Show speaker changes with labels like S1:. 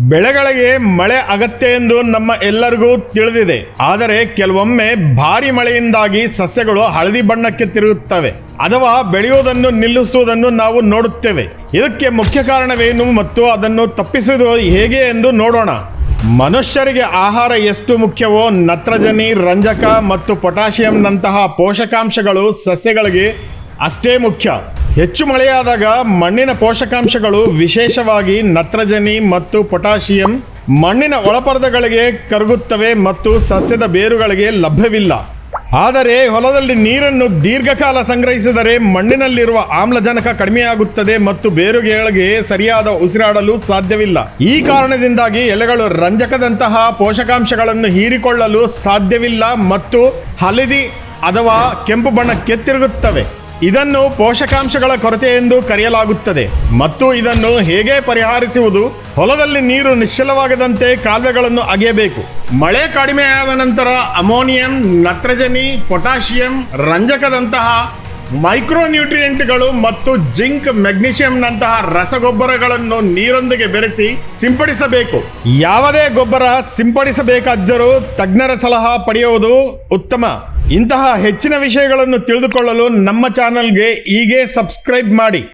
S1: ಬೆಳೆಗಳಿಗೆ ಮಳೆ ಅಗತ್ಯ ಎಂದು ನಮ್ಮ ಎಲ್ಲರಿಗೂ ತಿಳಿದಿದೆ. ಆದರೆ ಕೆಲವೊಮ್ಮೆ ಭಾರಿ ಮಳೆಯಿಂದಾಗಿ ಸಸ್ಯಗಳು ಹಳದಿ ಬಣ್ಣಕ್ಕೆ ತಿರುಗುತ್ತವೆ. ಅಥವಾ ಬೆಳೆಯುವುದನ್ನು ನಿಲ್ಲಿಸುವುದನ್ನು ನಾವು ನೋಡುತ್ತೇವೆ. ಇದಕ್ಕೆ ಮುಖ್ಯ ಕಾರಣವೇನು ಮತ್ತು ಅದನ್ನು ತಪ್ಪಿಸುವುದು ಹೇಗೆ ಎಂದು ನೋಡೋಣ. ಮನುಷ್ಯರಿಗೆ ಆಹಾರ ಎಷ್ಟು ಮುಖ್ಯವೋ ನತ್ರಜನಿ, ರಂಜಕ ಮತ್ತು ಪೊಟ್ಯಾಷಿಯಂನಂತಹ ಪೋಷಕಾಂಶಗಳು ಸಸ್ಯಗಳಿಗೆ ಅಷ್ಟೇ ಮುಖ್ಯ. ಹೆಚ್ಚು ಮಳೆಯಾದಾಗ ಮಣ್ಣಿನ ಪೋಷಕಾಂಶಗಳು ವಿಶೇಷವಾಗಿ ನತ್ರಜನಿ ಮತ್ತು ಪೊಟ್ಯಾಷಿಯಂ ಮಣ್ಣಿನ ಒಳಪರದಗಳಿಗೆ ಕರಗುತ್ತವೆ ಮತ್ತು ಸಸ್ಯದ ಬೇರುಗಳಿಗೆ ಲಭ್ಯವಿಲ್ಲ. ಆದರೆ ಹೊಲದಲ್ಲಿ ನೀರನ್ನು ದೀರ್ಘಕಾಲ ಸಂಗ್ರಹಿಸಿದರೆ ಮಣ್ಣಿನಲ್ಲಿರುವ ಆಮ್ಲಜನಕ ಕಡಿಮೆಯಾಗುತ್ತದೆ ಮತ್ತು ಬೇರುಗೆಗಳಿಗೆ ಸರಿಯಾದ ಉಸಿರಾಡಲು ಸಾಧ್ಯವಿಲ್ಲ. ಈ ಕಾರಣದಿಂದಾಗಿ ಎಲೆಗಳು ರಂಜಕದಂತಹ ಪೋಷಕಾಂಶಗಳನ್ನು ಹೀರಿಕೊಳ್ಳಲು ಸಾಧ್ಯವಿಲ್ಲ ಮತ್ತು ಹಳದಿ ಅಥವಾ ಕೆಂಪು ಬಣ್ಣಕ್ಕೆ ತಿರುಗುತ್ತವೆ ಇದನ್ನು ಪೋಷಕಾಂಶಗಳ ಕೊರತೆ ಎಂದು ಕರೆಯಲಾಗುತ್ತದೆ. ಮತ್ತು ಇದನ್ನು ಹೇಗೆ ಪರಿಹರಿಸುವುದು? ಹೊಲದಲ್ಲಿ ನೀರು ನಿಶ್ಚಲವಾಗದಂತೆ ಕಾಲುವೆಗಳನ್ನು ಅಗೆಯಬೇಕು. ಮಳೆ ಕಡಿಮೆಯಾದ ನಂತರ ಅಮೋನಿಯಂ, ನತ್ರಜನಿ, ಪೊಟ್ಯಾಷಿಯಂ ರಂಜಕದಂತಹ ಮೈಕ್ರೋನ್ಯೂಟ್ರಿಯೆಂಟ್ಗಳು ಮತ್ತು ಜಿಂಕ್, ಮೆಗ್ನೀಷಿಯಂನಂತಹ ರಸಗೊಬ್ಬರಗಳನ್ನು ನೀರೊಂದಿಗೆ ಬೆರೆಸಿ ಸಿಂಪಡಿಸಬೇಕು. ಯಾವುದೇ ಗೊಬ್ಬರ ಸಿಂಪಡಿಸಬೇಕಾದರೂ ತಜ್ಞರ ಸಲಹಾ ಪಡೆಯುವುದು ಉತ್ತಮ. ಇಂತಹ ಹೆಚ್ಚಿನ ವಿಷಯಗಳನ್ನು ತಿಳಿದುಕೊಳ್ಳಲು ನಮ್ಮ ಚಾನಲ್ಗೆ ಹೀಗೆ ಸಬ್ಸ್ಕ್ರೈಬ್ ಮಾಡಿ.